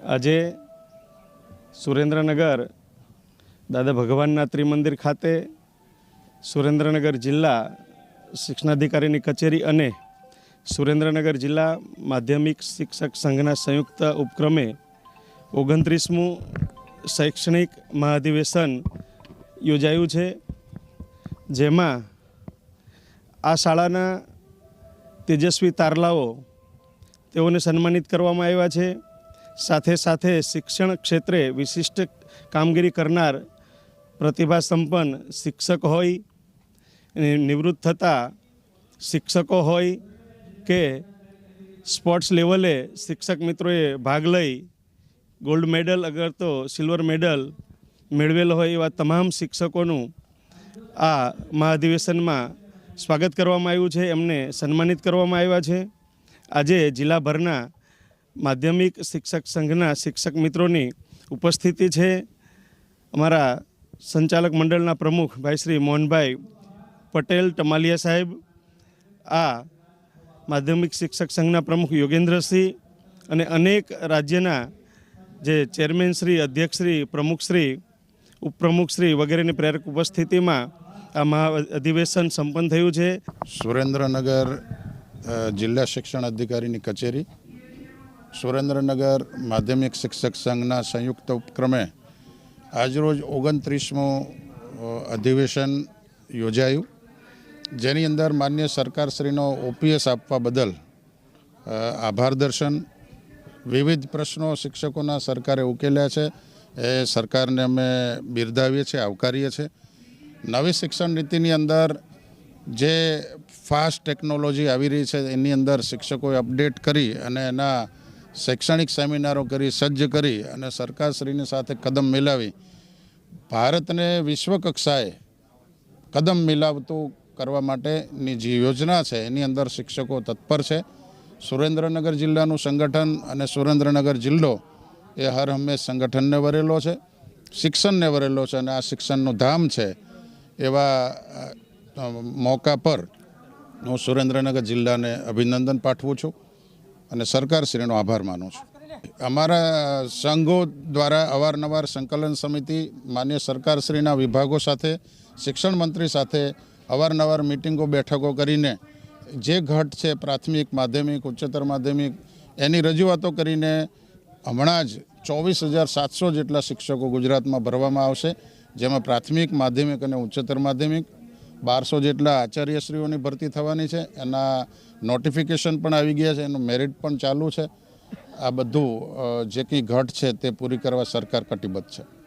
આજે સુરેન્દ્રનગર દાદા ભગવાનના ત્રિમંદિર ખાતે સુરેન્દ્રનગર જિલ્લા શિક્ષણાધિકારીની કચેરી અને સુરેન્દ્રનગર જિલ્લા માધ્યમિક શિક્ષક સંઘના સંયુક્ત ઉપક્રમે ઓગણત્રીસમું શૈક્ષણિક મહાધિવેશન યોજાયું છે, જેમાં આ શાળાના તેજસ્વી તારલાઓ તેઓને સન્માનિત કરવામાં આવ્યા છે. સાથે સાથે શિક્ષણ ક્ષેત્રે વિશિષ્ટ કામગીરી કરનાર પ્રતિભા સંપન્ન શિક્ષક હોય નિવૃત્ત થતા શિક્ષકો હોય કે સ્પોર્ટ્સ લેવલે શિક્ષક મિત્રોએ ભાગ લઈ ગોલ્ડ મેડલ અગર તો સિલ્વર મેડલ મેળવેલો હોય એવા તમામ શિક્ષકોનું આ મહાધિવેશનમાં સ્વાગત કરવામાં આવ્યું છે. એમને સન્માનિત કરવામાં આવ્યા છે. આજે જિલ્લાભરના માધ્યમિક શિક્ષક સંઘના શિક્ષક મિત્રોની ઉપસ્થિતિ છે. અમારા સંચાલક મંડળના પ્રમુખ ભાઈ શ્રી મોહનભાઈ પટેલ, ટમાલિયા સાહેબ, આ માધ્યમિક શિક્ષક સંઘના પ્રમુખ યોગેન્દ્રસિંહ અને અનેક રાજ્યના જે ચેરમેન શ્રી અધ્યક્ષશ્રી પ્રમુખશ્રી ઉપપ્રમુખશ્રી વગેરેની પ્રેરક ઉપસ્થિતિમાં આ મહા અધિવેશન સંપન્ન થયું છે. સુરેન્દ્રનગર જિલ્લા શિક્ષણ અધિકારીની કચેરી સુરેન્દ્રનગર માધ્યમિક શિક્ષક સંઘના સંયુક્ત ઉપક્રમે આજરોજ ઓગણત્રીસમું અધિવેશન યોજાયું. જેની અંદર માન્ય સરકારશ્રીનો ઓપીએસ આપવા બદલ આભાર દર્શન. વિવિધ પ્રશ્નો શિક્ષકોના સરકારે ઉકેલ્યા છે. એ સરકારને અમે બિરદાવીએ છીએ, આવકારીએ છીએ. નવી શિક્ષણ નીતિની અંદર જે ફાસ્ટ ટેકનોલોજી આવી રહી છે, એની અંદર શિક્ષકોએ અપડેટ કરી અને એના શૈક્ષણિક સેમિનારો કરી, સજ્જ કરી અને સરકારશ્રીની સાથે કદમ મિલાવી. ભારતને વિશ્વ કક્ષાએ કદમ મિલાવતું કરવા માટેની જે યોજના છે, એની અંદર શિક્ષકો તત્પર છે. સુરેન્દ્રનગર જિલ્લાનું સંગઠન અને સુરેન્દ્રનગર જિલ્લો એ હર હંમેશ સંગઠનને વરેલો છે, શિક્ષણને વરેલો છે અને આ શિક્ષણનું ધામ છે એવા મોકા પર હું સુરેન્દ્રનગર જિલ્લાને અભિનંદન પાઠવું છું. અને સરકારશ્રીનો આભાર માનું છું. અમારા સંઘો દ્વારા અવારનવાર સંકલન સમિતિ, માન્ય સરકારશ્રીના વિભાગો સાથે, શિક્ષણ મંત્રી સાથે અવારનવાર મિટિંગો, બેઠકો કરીને જે ઘટ છે, પ્રાથમિક, માધ્યમિક, ઉચ્ચતર માધ્યમિક, એની રજૂઆતો કરીને હમણાં જ ચોવીસ હજાર સાતસો જેટલા શિક્ષકો ગુજરાતમાં ભરવામાં આવશે, જેમાં પ્રાથમિક, માધ્યમિક અને ઉચ્ચતર માધ્યમિક બારસો જેટલા આચાર્યશ્રીઓની ભરતી થવાની છે. એના નોટિફિકેશન પણ આવી ગયા છે. એનું મેરિટ પણ ચાલુ છે. આ બધું જે કંઈ ઘટ છે તે પૂરી કરવા સરકાર કટિબદ્ધ છે.